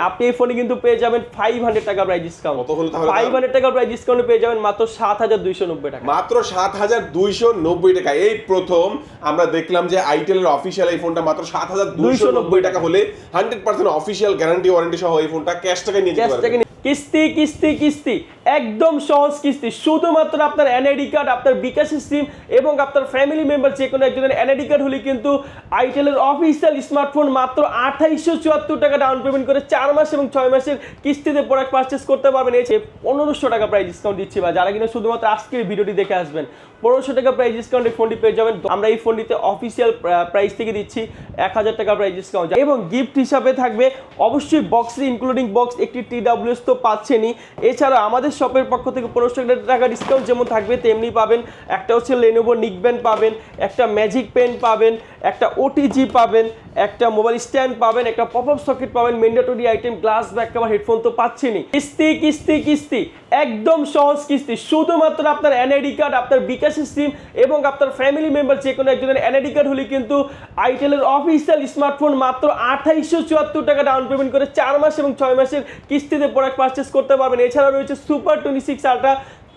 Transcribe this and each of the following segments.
আপনি এই ফোনে কিন্তু পেয়ে যাবেন ফাইভ হান্ড্রেড টাকা প্রাইস ডিসকাউন্ট কত হলো তাহলে ফাইভ হান্ড্রেড টাকা প্রাইস ডিসকাউন্টে পেয়ে যাবেন মাত্র সাত হাজার দুইশো নব্বই টাকা। মাত্র সাত হাজার দুইশো নব্বই টাকা। এই প্রথম আমরা দেখলাম যে আইটেল এর অফিসিয়াল এই ফোনটা মাত্র সাত হাজার দুইশো নব্বই টাকা হলে hundred percent official guarantee warranty সহ এই ফোনটা ক্যাশ টাকা নিয়ে ক্যাশ পারবেন টাকা নিয়ে- কিস্তি কিস্তি কিস্তি। একদম সহজ কিস্তি। শুধুমাত্র আপনার এনআইডি কার্ড আপনার বিকাশ সিম এবং আপনার ফ্যামিলি মেম্বার যে কোনো একজনের এনআইডি কার্ড হলে কিন্তু আইটেলের অফিসিয়াল স্মার্টফোন মাত্র আঠাইশশো চুয়াত্তর টাকা ডাউন পেমেন্ট করে চার মাস এবং ছয় মাসের কিস্তিতে প্রোডাক্ট পারচেস করতে পারবেন। এই পনেরোশো টাকা প্রায় ডিসকাউন্ট দিচ্ছি বা যারা কিনা শুধুমাত্র আজকের ভিডিওটি দেখে আসবেন। পনেরোশো টাকা প্রাইস ডিসকাউন্ট এই ফোনটি পেয়ে যাবেন। আমরা এই ফোনটিতে অফিসিয়াল প্রাইস থেকে দিচ্ছি এক হাজার টাকা প্রাইস ডিসকাউন্ট এবং গিফট হিসাবে থাকবে অবশ্যই বক্সের ইনক্লুডিং বক্স একটি টি ডাব্লিউএস তো পাচ্ছেনই। এছাড়া আমাদের শপের পক্ষ থেকে পনেরোশো টাকা ডিসকাউন্ট যেমন থাকবে, তেমনি পাবেন একটা হচ্ছে লেনোভো নিকব্যান্ড পাবেন, একটা ম্যাজিক পেন পাবেন, একটা ওটিজি পাবেন একটা মোবাইল স্ট্যান্ড পাবেন, একটা পপ আপ সকেট পাবেন mandatory item glass back cover headphone তো পাচ্ছেনই। কিস্তি কিস্তি কিস্তি, একদম সহজ কিস্তি, শুধুমাত্র আপনার এনআইডি কার্ড আপনার বিকাশের সিম এবং আপনার ফ্যামিলি মেম্বার যে কোনো একজনের এনআইডি কার্ড হলে কিন্তু আইটেলের অফিসিয়াল স্মার্টফোন মাত্র আঠাইশশো চুয়াত্তর টাকা ডাউন পেমেন্ট করে চার মাস এবং ছয় মাসের কিস্তিতে প্রোডাক্ট পারচেস করতে পারবেন। এছাড়া রয়েছে super twenty six ultra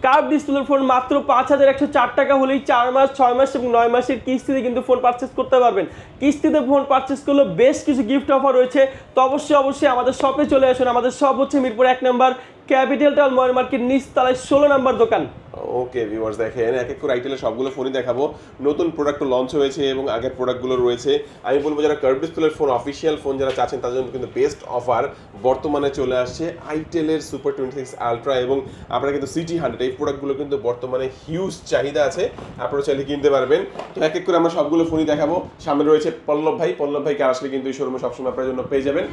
curve ডিসপ্লের ফোন মাত্র পাঁচ হাজার একশো চার টাকা হলেই চার মাস, ছয় মাস এবং নয় মাসের কিস্তিতে কিন্তু ফোন পারচেস করতে পারবেন। কিস্তিতে ফোন পারচেস করলে বেশ কিছু গিফট অফার রয়েছে। তো অবশ্যই অবশ্যই আমাদের শপে চলে আসুন। আমাদের শপ হচ্ছে মিরপুর এক নম্বর ক্যাপিটাল টাউন ময়ের মার্কেট নিচতলায় ষোলো নম্বর দোকান। ওকে ভিউয়ার্স দেখেন, এক এক করে আইটেলের সবগুলো ফোনই দেখাবো। নতুন প্রোডাক্ট লঞ্চ হয়েছে এবং আগের প্রোডাক্টগুলো রয়েছে। আমি বলব যারা কার্ভ ডিসপ্লের ফোন অফিসিয়াল ফোন যারা চাচ্ছেন, তাদের জন্য কিন্তু বেস্ট অফার বর্তমানে চলে আসছে আইটেলের সুপার টোয়েন্টি সিক্স আলট্রা এবং আপনারা কিন্তু সিটি হান্ড্রেড এই প্রোডাক্টগুলো কিন্তু বর্তমানে হিউজ চাহিদা আছে। আপনারা চাইলে কিনতে পারবেন। তো এক এক করে আমরা সবগুলো ফোনই দেখাবো। সামনে রয়েছে পল্লব ভাই। পল্লব ভাইকে আসলে কিন্তু এই শোরুমে সবসময় আপনার জন্য পেয়ে যাবেন।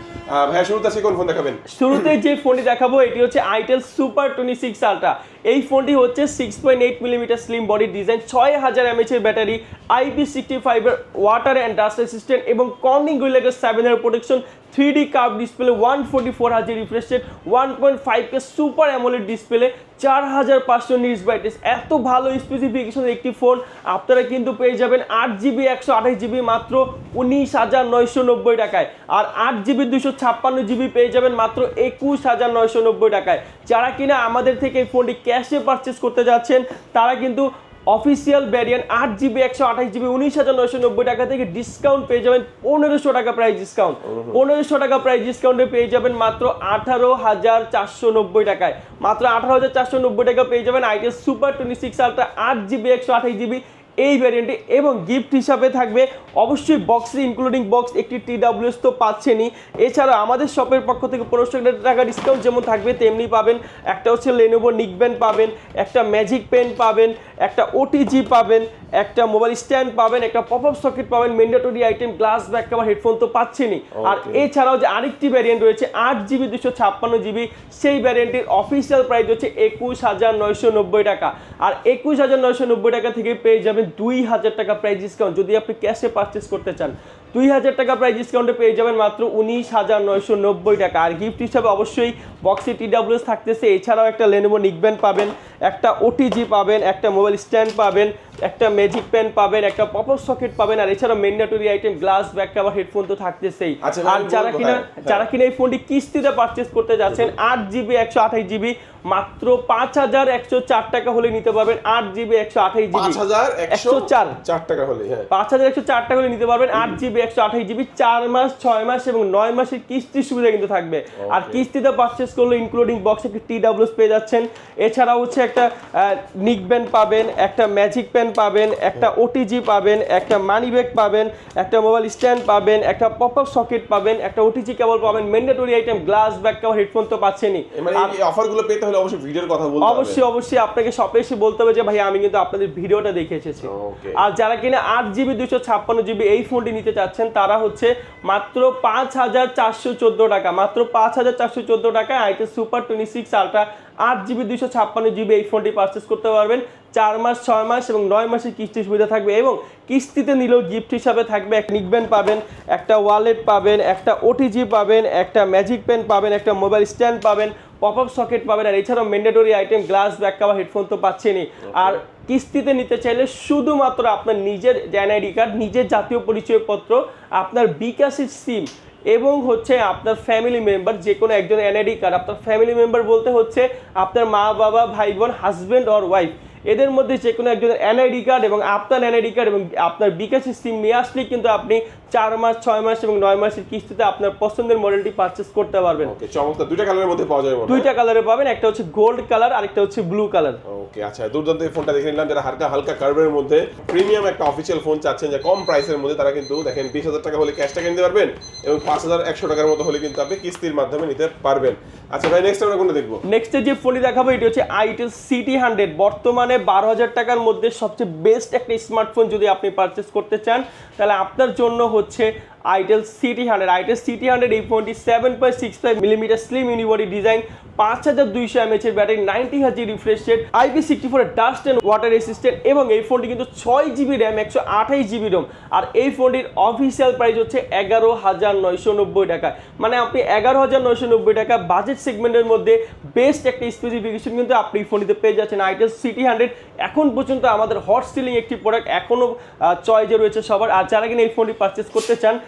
ভাইয়া, শুরুতে আছে কোন ফোন দেখাবেন? শুরুতে যে ফোনটি দেখাবো, এটি হচ্ছে itel super twenty six ultra এই ফোনটি হচ্ছে six point eight millimetre slim body design ছয় হাজার এমএচের ব্যাটারি আইপি সিক্সটি ফাইভের ওয়াটার অ্যান্ড ডাস্ট রেসিস্ট্যান্ট এবং কর্নিং গুইলেকের সেভেনের protection three D cup display one forty four হাজার refresh rate one point five K super AMOLED display চার হাজার পাঁচশো নিউজ ব্রাইটনেস এত ভালো স্পেসিফিকেশনের একটি ফোন আপনারা কিন্তু পেয়ে যাবেন আট জিবি, একশো আঠাশ জিবি মাত্র উনিশ হাজার নয়শো নব্বই টাকায়। আর আট জিবি দুশো ছাপ্পান্ন জিবি পেয়ে যাবেন মাত্র একুশ হাজার নয়শো নব্বই টাকায়। যারা কিনা আমাদের থেকে এই ফোনটি ক্যাশে পারচেস করতে যাচ্ছেন, তারা কিন্তু অফিসিয়াল ভ্যারিয়েন্ট আট জিবি একশো আঠাশ জিবি উনিশ হাজার নয়শো নব্বই টাকা থেকে ডিসকাউন্ট পেয়ে যাবেন পনেরোশো টাকা প্রাইস ডিসকাউন্ট পনেরোশো। টাকা প্রাইস ডিসকাউন্টে পেয়ে যাবেন মাত্র আঠারো হাজার চারশো নব্বই টাকায়। মাত্র আঠারো হাজার চারশো নব্বই টাকা পেয়ে যাবেন itel super twenty six ultra আট জিবি একশো আঠাশ জিবি এই ভ্যারিয়েন্টে এবং গিফট হিসাবে থাকবে। অবশ্যই বক্সে ইনক্লুডিং বক্স একটি টি ডাব্লিউএস তো পাচ্ছেনই। এছাড়া আমাদের শপের পক্ষ থেকে পনেরোশো টাকা ডিসকাউন্ট যেমন থাকবে তেমনি পাবেন। একটা হচ্ছে লেনোভো নিকব্যান্ড পাবেন একটা ম্যাজিক পেন পাবেন একটা ওটিজি পাবেন একটা মোবাইল স্ট্যান্ড পাবেন একটা পপ আপ সকেট পাবেন mandatory item glass back cover headphone তো পাচ্ছেনই। আর এছাড়াও যে আরেকটি ভ্যারিয়েন্ট রয়েছে আট জিবি দুশো ছাপ্পান্ন জিবি সেই ভ্যারিয়েন্টের অফিসিয়াল প্রাইস হচ্ছে একুশ হাজার নয়শো নব্বই টাকা। আর একুশ হাজার নয়শো নব্বই টাকা থেকে পেয়ে যাবেন দুই হাজার টাকা প্রাইস ডিসকাউন্ট যদি আপনি ক্যাশে পারচেস করতে চান দুই হাজার টাকা প্রাইস ডিসকাউন্টে পেয়ে যাবেন মাত্র উনিশ হাজার নয়শো নব্বই টাকা। আর গিফট হিসাবে অবশ্যই বক্সে টি ডাব্লিউএস থাকতেছে। এছাড়াও একটা লেনোভো নিকব্যান্ড পাবেন একটা ওটিজি পাবেন একটা মোবাইল স্ট্যান্ড পাবেন একটা ম্যাজিক পেন পাবেন একটা পপ আপ সকেট পাবেন আর এছাড়াও mandatory item glass back cover headphone তো থাকতেছেই। আচ্ছা, আর যারা কিনা হ্যাঁ। যারা কিনা এই ফোনটি কিস্তিতে পারচেস করতে যাচ্ছেন আট জিবি একশো আঠাশ জিবি মাত্র পাঁচ হাজার একশো চার টাকা হলে নিতে পারবেন। আট জিবি একশো আঠাশ জিবি পাঁচ হাজার একশো একশো চার। চার টাকা হলে হ্যাঁ। পাঁচ হাজার একশো চার টাকা হলে নিতে পারবেন। আট জিবি একশো আঠাশ জিবি চার মাস ছয় মাস এবং নয় মাসের কিস্তির সুবিধা কিন্তু থাকবে। আর কিস্তিতে পারচেস করলে ইনক্লুডিং বক্স একটা টি ডাব্লিউস পেয়ে যাচ্ছেন। এছাড়াও হচ্ছে একটা নিক ব্যান্ড পাবেন একটা ম্যাজিক পেন পাবেন একটা ওটিজি পাবেন একটা মানি ব্যাগ পাবেন একটা মোবাইল স্ট্যান্ড পাবেন একটা পপ আপ সকেট পাবেন একটা ওটিজি কেবল পাবেন mandatory item glass back cover headphone তো পাচ্ছেনই। মানে অফারগুলো পেতে হলে অবশ্যই ভিডিওর কথা বলতে অবশ্যই অবশ্যই আপনাকে শপে এসে বলতে হবে যে ভাই আমি কিন্তু আপনাদের ভিডিওটা দেখে এসেছি। আর যারা কিনা আট জিবি দুশো ছাপ্পান্ন জিবি এই ফোনটি নিতে চাচ্ছেন তারা হচ্ছে মাত্র পাঁচ হাজার চারশো চোদ্দ টাকা। মাত্র পাঁচ হাজার চারশো চোদ্দ টাকায় itel super twenty six ultra আট জিবি দুশো ছাপ্পান্ন জিবি এই ফোনটি পারচেস করতে পারবেন। চার মাস, ছয় মাস এবং নয় মাসের কিস্তি সুবিধা থাকবে এবং কিস্তিতে নিলেও গিফট হিসাবে থাকবে এক নিকব্যান্ড পাবেন, একটা ওয়ালেট পাবেন, একটা ওটিজি পাবেন, একটা ম্যাজিক পেন পাবেন, একটা মোবাইল স্ট্যান্ড পাবেন। পপ আপ সকেট পাবেন আর এছাড়াও mandatory item glass back cover headphone তো পাচ্ছেনই। আর কিস্তিতে নিতে চাইলে শুধুমাত্র আপনার নিজের এনআইডি কার্ড নিজের জাতীয় পরিচয়পত্র আপনার বিকাশের সিম এবং হচ্ছে আপনার ফ্যামিলি মেম্বার যে কোনো একজন এনআইডি কার্ড আপনার ফ্যামিলি মেম্বার বলতে হচ্ছে আপনার মা বাবা ভাই বোন হাজব্যান্ড অর ওয়াইফ এদের মধ্যে যে কোনো একজনের এনআইডি কার্ড এবং আপনার এনআইডি কার্ড এবং আপনার বিকাশ সিম নিয়ে আসলেই কিন্তু আপনি চার মাস ছয় মাস এবং নয় মাসের কিস্তিতে আপনার পছন্দের মডেলটি পারচেস করতে পারবেন। ওকে চমৎকার। দুইটা কালারের মধ্যে পাওয়া যাবে দুইটা কালারে পাবেন একটা হচ্ছে গোল্ড কালার আরেকটা হচ্ছে ব্লু কালার ওকে আচ্ছা দুর্দান্ত এই ফোনটা দেখে নিলাম। যারা হালকা হালকা কার্ভের মধ্যে প্রিমিয়াম একটা অফিসিয়াল ফোন চাচ্ছেন যে কম প্রাইসের মধ্যে তারা কিন্তু দেখেন বিশ হাজার টাকা হলে ক্যাশ টাকা নিতে পারবেন এবং পাঁচ হাজার একশো টাকার মতো হলে কিন্তু আপনি কিস্তির মাধ্যমে নিতে পারবেন। আচ্ছা ভাই নেক্সট আমরা কোনটা দেখব? নেক্সটে যে ফোনটি দেখাবো এটি হচ্ছে আইটেল সিটি হান্ড্রেড বর্তমানে বারো হাজার টাকার মধ্যে সবচেয়ে বেস্ট একটা স্মার্টফোন যদি আপনি পারচেস করতে চান, তাহলে আপনার জন্য হচ্ছে itel city hundred. Itel city hundred এই ফোনটি seven point six five millimetre slim unibody design পাঁচ হাজার দুইশো এমএচ এর battery ninety Haji refresh rate IP sixty four dust and water resistant এবং এই ফোনটি কিন্তু ছয় জিবি র্যাম একশো আঠাইশ জিবি রোম আর এই ফোনটির অফিসিয়াল প্রাইস হচ্ছে এগারো হাজার নয়শো নব্বই টাকা। মানে আপনি এগারো হাজার নয়শো নব্বই টাকা বাজেট সেগমেন্টের মধ্যে বেস্ট একটা স্পেসিফিকেশন কিন্তু আপনি এই ফোনটিতে পেয়ে যাচ্ছেন। আইটেল সিটি হান্ড্রেড এখন পর্যন্ত আমাদের হট সিলিং একটি প্রোডাক্ট এখনও চয়েজে রয়েছে সবার। আর যারা কিনা এই ফোনটি পারচেস করতে চান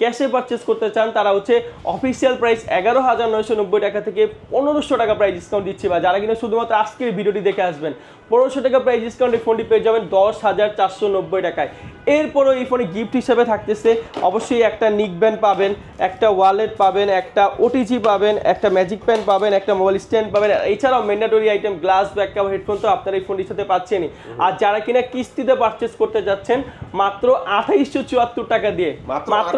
ক্যাশে পারচেস করতে চান তারা হচ্ছে অফিসিয়াল প্রাইস এগারো হাজার নয়শো নব্বই টাকা থেকে পনেরোশো টাকা প্রাইস ডিসকাউন্ট দিচ্ছি বা যারা কিনা শুধুমাত্র আজকের ভিডিওটি দেখে আসবেন। পনেরোশো টাকা প্রাইস ডিসকাউন্টে ফোনটি পেয়ে যাবেন দশ হাজার চারশো নব্বই টাকায়। এরপরও এই ফোনে গিফট হিসেবে থাকতেছে অবশ্যই একটা নিক ব্যান্ড পাবেন একটা ওয়ালেট পাবেন একটা ওটিজি পাবেন একটা ম্যাজিক প্যান পাবেন একটা মোবাইল স্ট্যান্ড পাবেন এছাড়াও mandatory item glass back cover headphone তো আপনারা এই ফোনটির সাথে পাচ্ছেনই। আর যারা কিনা কিস্তিতে পারচেস করতে যাচ্ছেন মাত্র আঠাইশশো চুয়াত্তর টাকা দিয়ে মাত্র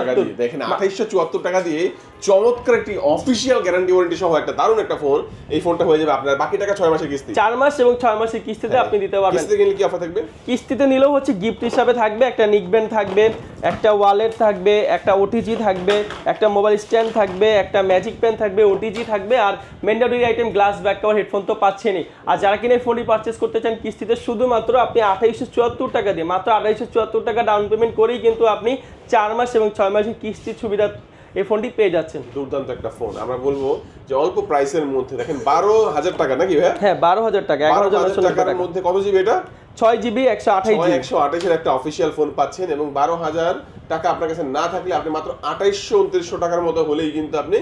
টাকা দিয়ে। দেখেন আঠাইশো চুয়াত্তর টাকা দিয়ে চমৎকার একটি অফিসিয়াল গ্যারান্টি ওয়ারেন্টি সহ একটা দারুণ একটা ফোন এই ফোনটা হয়ে যাবে আপনার বাকি টাকা ছয় মাসের কিস্তি। চার মাস এবং ছয় মাসের কিস্তিতে আপনি দিতে পারবেন। কিস্তি কিনলে কি অফার থাকবে? কিস্তিতে নিলেও হচ্ছে গিফট হিসাবে থাকবে একটা নিকব্যান্ড থাকবে একটা ওয়ালেট থাকবে একটা ওটিজি থাকবে একটা মোবাইল স্ট্যান্ড থাকবে একটা ম্যাজিক পেন থাকবে ওটিজি থাকবে আর mandatory item glass back cover headphone তো পাচ্ছেনই। আর যারা কিনে ফোনটি পারচেস করতে চান কিস্তিতে শুধুমাত্র আপনি আঠাইশশো চুয়াত্তর টাকা দিয়ে মাত্র আঠাইশশো চুয়াত্তর টাকা ডাউন পেমেন্ট করেই কিন্তু আপনি চার মাস এবং ছয় মাসের কিস্তির সুবিধা এই ফোনটি পেয়ে যাচ্ছেন। দুর্দান্ত একটা ফোন। আমরা বলব যে অল্প প্রাইসের মধ্যে দেখেন বারো হাজার টাকা নাকি ভাই হ্যাঁ বারো হাজার টাকা এগারো হাজার টাকার মধ্যে কত জিবি এটা? ছয় জিবি একশো আঠাইশ একশো আঠাশের একটা অফিসিয়াল ফোন পাচ্ছেন এবং বারো হাজার টাকা আপনার কাছে না থাকলে আপনি মাত্র আঠাইশশো উনত্রিশশো টাকার মতো হলেই কিন্তু আপনি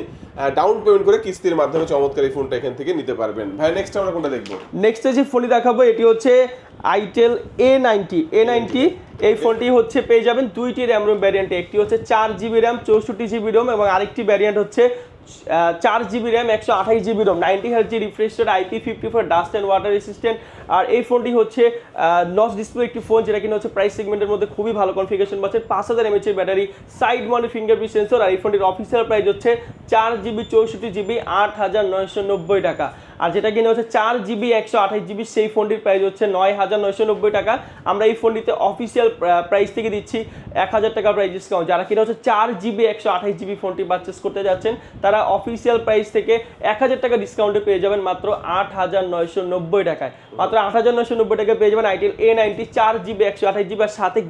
ডাউন পেমেন্ট করে কিস্তির মাধ্যমে চমৎকার এই ফোনটা এখান থেকে নিতে পারবেন। ভাই নেক্সট আমরা কোনটা দেখব? নেক্সট যে ফোনটি দেখাবো এটি হচ্ছে itel A ninety A ninety এই ফোনটি হচ্ছে পেয়ে যাবেন দুইটি র্যাম রোম ভ্যারিয়েন্টে একটি হচ্ছে চার জিবি র্যাম চৌষট্টি জিবি রোম এবং আরেকটি ভ্যারিয়েন্ট হচ্ছে চার জিবি র্যাম একশো আঠাশ GB ROM ninety hertz refresh rate IP fifty four dust and water resistant আর এই ফোনটি হচ্ছে নস ডিসপ্লে একটি ফোন যেটা কিনা হচ্ছে প্রাইস সেগমেন্টের মধ্যে খুবই ভালো কনফিগারেশন পাচ্ছে। পাঁচ হাজার এমএচ এর battery side mounted fingerprint sensor আর এই ফোনটির অফিসিয়াল প্রাইস হচ্ছে চার জিবি চৌষট্টি জিবি আট হাজার নয়শো নব্বই টাকা। আর যেটা কিনা হচ্ছে চার জিবি একশো আঠাশ জিবি সেই ফোনটির প্রাইস হচ্ছে নয় হাজার নয়শো নব্বই টাকা। আমরা এই ফোনটিতে অফিসিয়াল প্রাইস থেকে দিচ্ছি এক হাজার টাকা প্রাইস ডিসকাউন্ট যারা কিনা হচ্ছে চার জিবি একশো আঠাশ জিবি ফোনটি পারচেস করতে যাচ্ছেন তারা অফিসিয়াল প্রাইস থেকে এক হাজার টাকা ডিসকাউন্টে পেয়ে যাবেন মাত্র আট হাজার নয়শো নব্বই টাকায়। মাত্র আট হাজার নয়শো নব্বই টাকায় পেয়ে যাবেন আইটেল এ নাইনটি চার জিবি একশো আঠাশ জিবি আর সাথে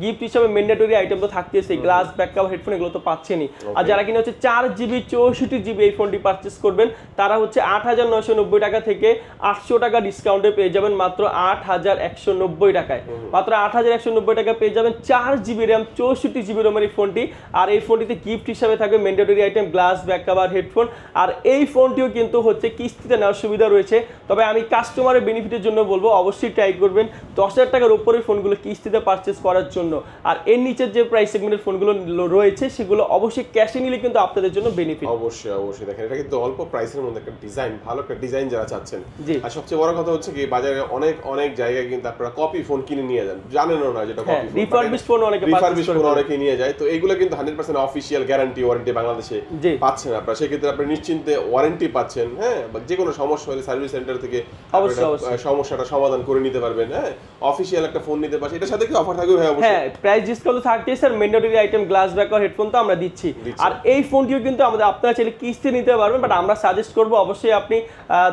গিফট হিসাবে ম্যান্ডেটরি আইটেম তো থাকতেছে গ্লাস ব্যাক কাভার হেডফোন এগুলো তো পাচ্ছেনই। আর যারা কিনা হচ্ছে চার জিবি চৌষট্টি জিবি এই ফোনটি পারচেস করবেন তারা হচ্ছে আট হাজার নয়শো নব্বই টাকা থেকে আটশো টাকা ডিসকাউন্টে পেয়ে যাবেন মাত্র আট হাজার একশো নব্বই টাকায়। মাত্র আট হাজার একশো নব্বই টাকা পেয়ে যাবেন চার জিবি র্যাম চৌষট্টি জিবি রোমের এই ফোনটি আর এই ফোনটিতে গিফট হিসাবে থাকবে mandatory item glass back cover headphone আর এই ফোনটিও কিন্তু হচ্ছে কিস্তিতে নেওয়ার সুবিধা রয়েছে। তবে আমি কাস্টমারের বেনিফিটের জন্য বলব অবশ্যই ট্রাই করবেন দশ হাজার টাকার উপরের ফোনগুলো কিস্তিতে পারচেস করার জন্য। আর এর নিচের যে প্রাইস সেগমেন্টের ফোনগুলো রয়েছে সেগুলো অবশ্যই ক্যাশে নিলে কিন্তু আপনাদের জন্য বেনিফিট অবশ্যই অবশ্যই। দেখেন এটা কিন্তু অল্প প্রাইসের মধ্যে একটা ডিজাইন ভালো একটা ডিজাইন যারা চাচ্ছেন। আর সবচেয়ে বড় কথা হচ্ছে কি বাজারে অনেক অনেক জায়গায় কিন্তু আপনারা কপি ফোন কিনে নিয়ে যান। জানেনও না যেটা কপি refurbished phone অনেকে রিফারবিশ ফোন অনেকে নিয়ে যায়। তো এইগুলো কিন্তু hundred percent official guarantee warranty বাংলাদেশে পাচ্ছেন আপনারা। সেক্ষেত্রে আপনি নিশ্চিন্তে ওয়ারেন্টি পাচ্ছেন হ্যাঁ? বা যে কোনো সমস্যা হলে সার্ভিস সেন্টার থেকে সমস্যাটা সমাধান করে নিতে পারবেন হ্যাঁ? অফিসিয়াল একটা ফোন নিতে পারছেন। এটার সাথে কি অফার থাকবে ভাই অবশ্যই? হ্যাঁ প্রাইস ডিসকাউন্ট তো থাকতেই sir mandatory item glass back আর হেডফোন তো আমরা দিচ্ছি। দিচ্ছি। আর এই ফোনটিও কিন্তু আমাদের আপনারা চাইলে কিস্তি নিতে পারবেন বাট আমরা সাজেস্ট করব অবশ্যই আপনি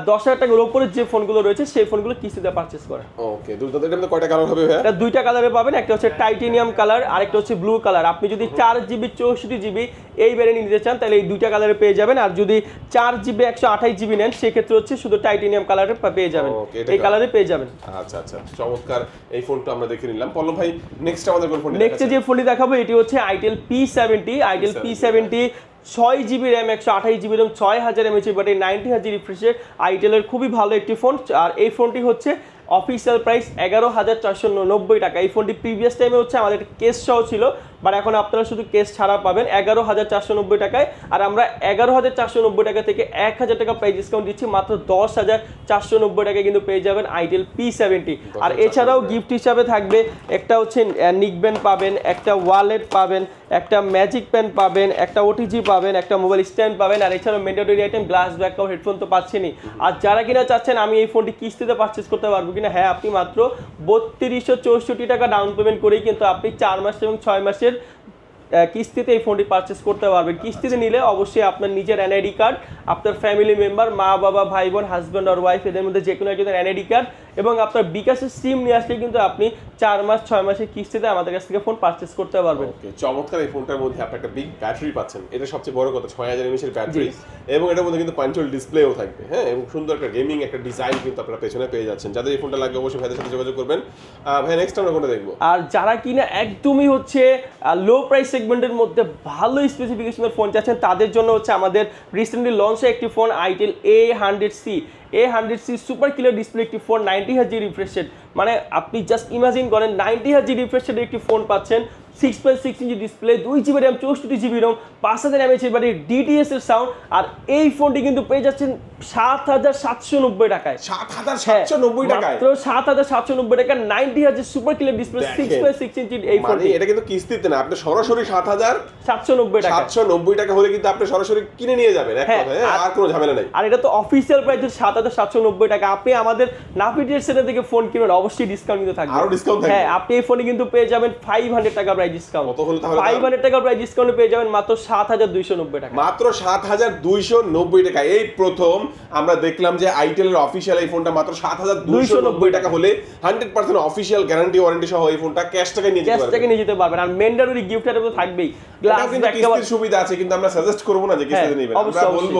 দশ হাজার টাকার উপরে যে ফোনগুলো রয়েছে সেই ফোনগুলো কিস্তিতে পারচেস করে ওকে মধ্যে কয়টা কালার হবে এটা দুইটা কালারে পাবেন একটা হচ্ছে টাইটেনিয়াম কালার আর একটা হচ্ছে ব্লু কালার আপনি যদি চার জিবি চৌষট্টি জিবি এই ভ্যারিয়েন্ট নিতে চান তাহলে এই দুইটা কালারে পেয়ে যাবেন। আর যদি চার জিবি একশো আঠাশ জিবি নেন সেক্ষেত্রে হচ্ছে শুধু টাইটেনিয়াম কালারে পেয়ে যাবেন। এই। কালারে পেয়ে যাবেন। আচ্ছা আচ্ছা চমৎকার। এই ফোনটা আমরা দেখে নিলাম। পল্লব ভাই নেক্সট আমাদের কোন ফোন নেক্সট যে ফোনটি দেখাবো এটি হচ্ছে itel P seventy itel P seventy ছয় জিবি র্যাম একশো আঠাশ জিবি র্যাম ছয় হাজার এমএচ বাট এই নাইনটি হাজার রিফ্রেশের আইটেলের খুবই ভালো একটি ফোন আর এই ফোনটি হচ্ছে অফিসিয়াল প্রাইস এগারো হাজার চারশো নব্বই টাকা। এই ফোনটি প্রিভিয়াস টাইমে হচ্ছে, আমাদের কেস সহ ছিল বাট এখন আপনারা শুধু কেস ছাড়া পাবেন এগারো হাজার চারশো নব্বই টাকায়। আর আমরা এগারো হাজার চারশো নব্বই টাকা থেকে এক হাজার টাকা প্রাইস ডিসকাউন্ট দিচ্ছি মাত্র দশ হাজার চারশো নব্বই টাকায় কিন্তু পেয়ে যাবেন আইটেল পি সেভেন্টি আর এছাড়াও গিফট হিসাবে থাকবে একটা হচ্ছে নিকব্যান্ড পাবেন একটা ওয়ালেট পাবেন একটা ম্যাজিক পেন পাবেন একটা ওটিজি পাবেন একটা মোবাইল স্ট্যান্ড পাবেন আর এছাড়াও mandatory item glass backup headphone তো পাচ্ছেনই। আর যারা কিনা চাচ্ছেন আমি এই ফোনটি কিস্তিতে পারচেস করতে পারব কিনা? হ্যাঁ আপনি মাত্র বত্রিশশো চৌষট্টি টাকা ডাউন পেমেন্ট করেই কিন্তু আপনি চার মাস এবং ছয় মাসের কিস্তিতে এই ফোনটি পারচেস করতে পারবেন। কিস্তিতে নিলে অবশ্যই আপনার নিজের এনআইডি কার্ড আপনার ফ্যামিলি মেম্বার মা বাবা ভাই বোন হাজব্যান্ড আর ওয়াইফ এদের মধ্যে যে কোনো একজনের এনআইডি কার্ড এবং আপনার বিকাশের সিম নিয়ে আসলে কিন্তু আপনি চার মাস ছয় মাসের কিস্তিতে আমাদের কাছ থেকে ফোন পারচেস করতে পারবেন। চমৎকার এই ফোনটার মধ্যে আপনি একটা বিগ ব্যাটারি পাচ্ছেন। এটা সবচেয়ে বড় কথা ছয় হাজার এমএসের ব্যাটারি এবং এটার মধ্যে কিন্তু পাঞ্চুয়াল ডিসপ্লেও থাকবে হ্যাঁ? এবং সুন্দর একটা গেমিং একটা ডিজাইন কিন্তু আপনারা পেছনে পেয়ে যাচ্ছেন। যাদের এই ফোনটা লাগবে অবশ্যই ভাইদের সাথে যোগাযোগ করবেন। ভাই নেক্সট আমরা কোনটা দেখব? আর যারা কিনা একদমই হচ্ছে লো প্রাইস সেগমেন্টের মধ্যে ভালো স্পেসিফিকেশনের ফোন চাচ্ছেন, তাদের জন্য হচ্ছে আমাদের রিসেন্টলি লঞ্চ একটি phone itel A hundred C A hundred C super killer display একটি ফোন নাইনটি হাজি রিফ্রেশেড মানে আপনি জাস্ট ইমাজিন করেন নাইনটি হাজি রিফ্রেশেড একটি ফোন পাচ্ছেন six point six inch display দুই জিবি র্যাম চৌষট্টি জিবি রোম পাঁচ হাজার এমএচ ব্যাটারি ডিটিএস এর সাউন্ড আর এই ফোনটি কিন্তু পেয়ে যাচ্ছেন সাত হাজার সাতশো নব্বই টাকায়। সাত হাজার হ্যাঁ, সাতশো নব্বই টাকায়? মাত্র সাত হাজার সাতশো নব্বই টাকা নাইনটি হাজার super killer display six point six inch এই মানে এটা কিন্তু কিস্তিতে না আপনি সরাসরি সাত হাজার সাতশো নব্বই টাকা সাতশো নব্বই টাকা হলে কিন্তু আপনি সরাসরি কিনে নিয়ে যাবেন হ্যাঁ, হ্যাঁ, আর- কোনো ঝামেলা নাই। আর এটা তো অফিসিয়াল প্রাইস সাত হাজার সাতশো নব্বই টাকা। আপনি আমাদের নাফিটের সেটা থেকে ফোন কিনবেন অবশ্যই ডিসকাউন্ট কিন্তু থাকবে। আরও থাকবে? হ্যাঁ আপনি এই ফোনে কিন্তু পেয়ে যাবেন ফাইভ হান্ড্রেড টাকা প্রাইস ডিসকাউন্ট কত হলো তাহলে ফাইভ হান্ড্রেড টাকা প্রাইস ডিসকাউন্টে পেয়ে যাবেন মাত্র সাত হাজার দুইশো নব্বই টাকা। মাত্র সাত হাজার দুইশো নব্বই টাকা। এই প্রথম আমরা দেখলাম যে আইটেলের অফিসিয়াল এই ফোনটা মাত্র সাত হাজার দুইশো নব্বই টাকা হলে hundred percent official guarantee warranty সহ এই ফোনটা ক্যাশ টাকা নিয়ে ক্যাশ টাকে নিয়ে যেতে পারবেন। আর মেন্ডারি গিফট তো থাকবেই। সুবিধা আছে কিন্তু আমরা সাজেস্ট করব না যে কিস্তিতে হ্যাঁ, নেবেন। আমরা বলব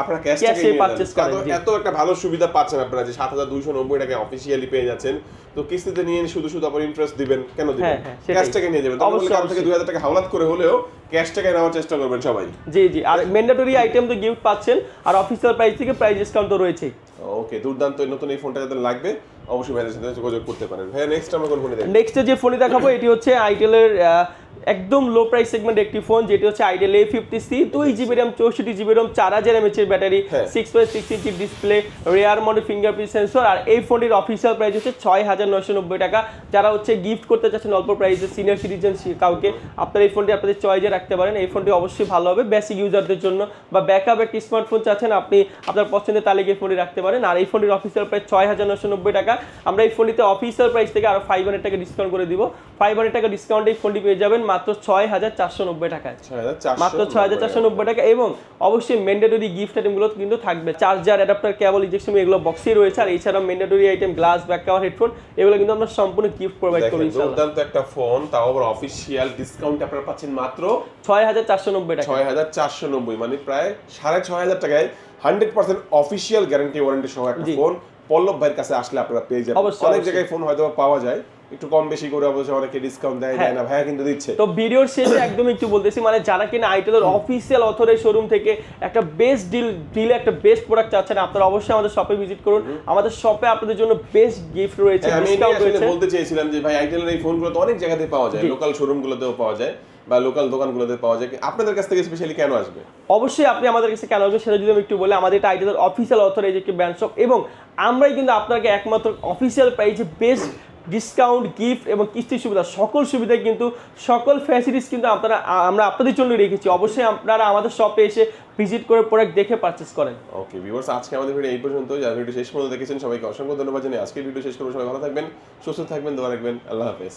আপনারা ক্যাশ যান। করেন, এত একটা ভালো সুবিধা পাচ্ছেন আপনারা যে সাত হাজার দুইশো নব্বই টাকা অফিসিয়ালি পেয়ে যাচ্ছেন। তো কিস্তিতে নিয়ে শুধু শুধু আবার ইন্টারেস্ট দিবেন কেন দিবেন? হ্যাঁ, হ্যাঁ। ক্যাশ টাকা নিয়ে যাবেন। অবশ্যই, থেকে অবশ্যই। দুই হাজার টাকা হাওলাত করে হলেও ক্যাশ নেওয়ার চেষ্টা করবেন সবাই। জি জি। আর ম্যান্ডেটরি আইটেম তো গিফট পাচ্ছেন আর অফিসিয়াল প্রাইস থেকে প্রাইস ডিসকাউন্ট তো রয়েছেই। ওকে দুর্দান্ত। নতুন এই ফোনটা যাদের লাগবে অবশ্যই সাথে যোগাযোগ করতে পারেন। ভাইয়া নেক্সট আমরা কোন ফোনে দেখব নেক্সট যে ফোনটি দেখাবো এটি হচ্ছে আইটেলের একদম লো প্রাইস সেগমেন্ট একটি ফোন যেটি হচ্ছে আইটেল এ ফিফটি সি দুই জিবি র্যাম চৌষট্টি জিবি র্যাম চার হাজার এমএচ এর battery. Six point six inch display rear model fingerprint sensor আর এই ফোনটির অফিসিয়াল প্রাইস হচ্ছে ছয় হাজার নয়শো নব্বই টাকা। যারা হচ্ছে গিফট করতে চাচ্ছেন অল্প প্রাইসে সিনিয়র সিটিজেন কাউকে আপনারা এই ফোনটি আপনাদের চয়েজে রাখতে পারেন। এই ফোনটি অবশ্যই ভালো হবে বেসিক ইউজারদের জন্য। বা ব্যাকআপ একটি স্মার্টফোন চাচ্ছেন আপনি আপনার পছন্দের তালিকায় এই ফোনটি রাখতে পারেন। আর এই ফোনটির অফিসিয়াল প্রাইস ছয় হাজার নশো নব্বই টাকা। আমরা এই ফোনটিতে অফিসিয়াল প্রাইস থেকে আরও ফাইভ হান্ড্রেড টাকা ডিসকাউন্ট করে দিব। ফাইভ হান্ড্রেড টাকা ডিসকাউন্টে এই ফোনটি পেয়ে যাবেন। মাত্র ছয় হাজার চারশো নব্বই টাকায়। মাত্র ছয় হাজার চারশো নব্বই টাকা। এবং অবশ্যই ম্যান্ডেটরি গিফট আইটেমগুলো কিন্তু থাকবে। চার্জার অ্যাডাপ্টার কেবল ইজেকশন এগুলো বক্সেই রয়েছে। আর এছাড়াও mandatory item glass back cover headphone এগুলো কিন্তু আমরা সম্পূর্ণ গিফট প্রোভাইড করি ইনশাআল্লাহ। দুর্দান্ত একটা ফোন তাও আবার অফিসিয়াল ডিসকাউন্ট আপনারা পাচ্ছেন মাত্র ছয় হাজার চারশো নব্বই টাকা ছয় হাজার চারশো নব্বই মানে প্রায় সাড়ে ছয় হাজার টাকায় hundred percent official guarantee warranty সহ একটা ফোন পল্লব ভাইয়ের কাছে আসলে আপনারা পেয়ে যাবেন। অনেক জায়গায় ফোন হয়তো পাওয়া যায় একটু কম বেশি করে অবশ্যই অনেকে ডিসকাউন্ট দেয় দেয় না ভাইয়া কিন্তু দিচ্ছে। তো ভিডিওর শেষে একদম একটু বলতেছি মানে যারা কিনা আইটেলের অফিসিয়াল অথরের শোরুম থেকে একটা বেস্ট ডিল ডিলে একটা বেস্ট প্রোডাক্ট চাচ্ছেন আপনারা অবশ্যই আমাদের শপে ভিজিট করুন। আমাদের শপে আপনাদের জন্য বেস্ট গিফট রয়েছে হ্যাঁ, আমি বলতে চেয়েছিলাম যে ভাই আইটেলের এই ফোনগুলো তো অনেক জায়গাতে পাওয়া যায় লোকাল শোরুম গুলোতেও পাওয়া যায় বা লোকাল দোকানগুলোতে পাওয়া যায়। আপনাদের কাছ থেকে স্পেশালি কেন আসবে? অবশ্যই আপনি আমাদের কাছে কেন আসবেন সেটা যদি আমি একটু বলি আমাদের এটা আইটেলের অফিসিয়াল অথর যে একটি ব্র্যান্ড শপ এবং আমরাই কিন্তু আপনাকে একমাত্র অফিসিয়াল প্রাইসে বেস্ট ডিসকাউন্ট গিফট এবং কিস্তির সুবিধা, সকল সুবিধা কিন্তু, সকল ফ্যাসিলিটিস কিন্তু আপনারা, আমরা আপনাদের জন্য রেখেছি। অবশ্যই আপনারা আমাদের শপে এসে ভিজিট করে প্রোডাক্ট দেখে পারচেস করেন। ওকে ভিউয়ার্স আজকে আমাদের ভিডিও এই পর্যন্ত যারা ভিডিও শেষ পর্যন্ত দেখেছেন, সবাইকে অসংখ্য ধন্যবাদ জানাই আজকের ভিডিও শেষ করব। সবাই ভালো থাকবেন, সুস্থ থাকবেন, দোয়া রাখবেন। আল্লাহ হাফেজ।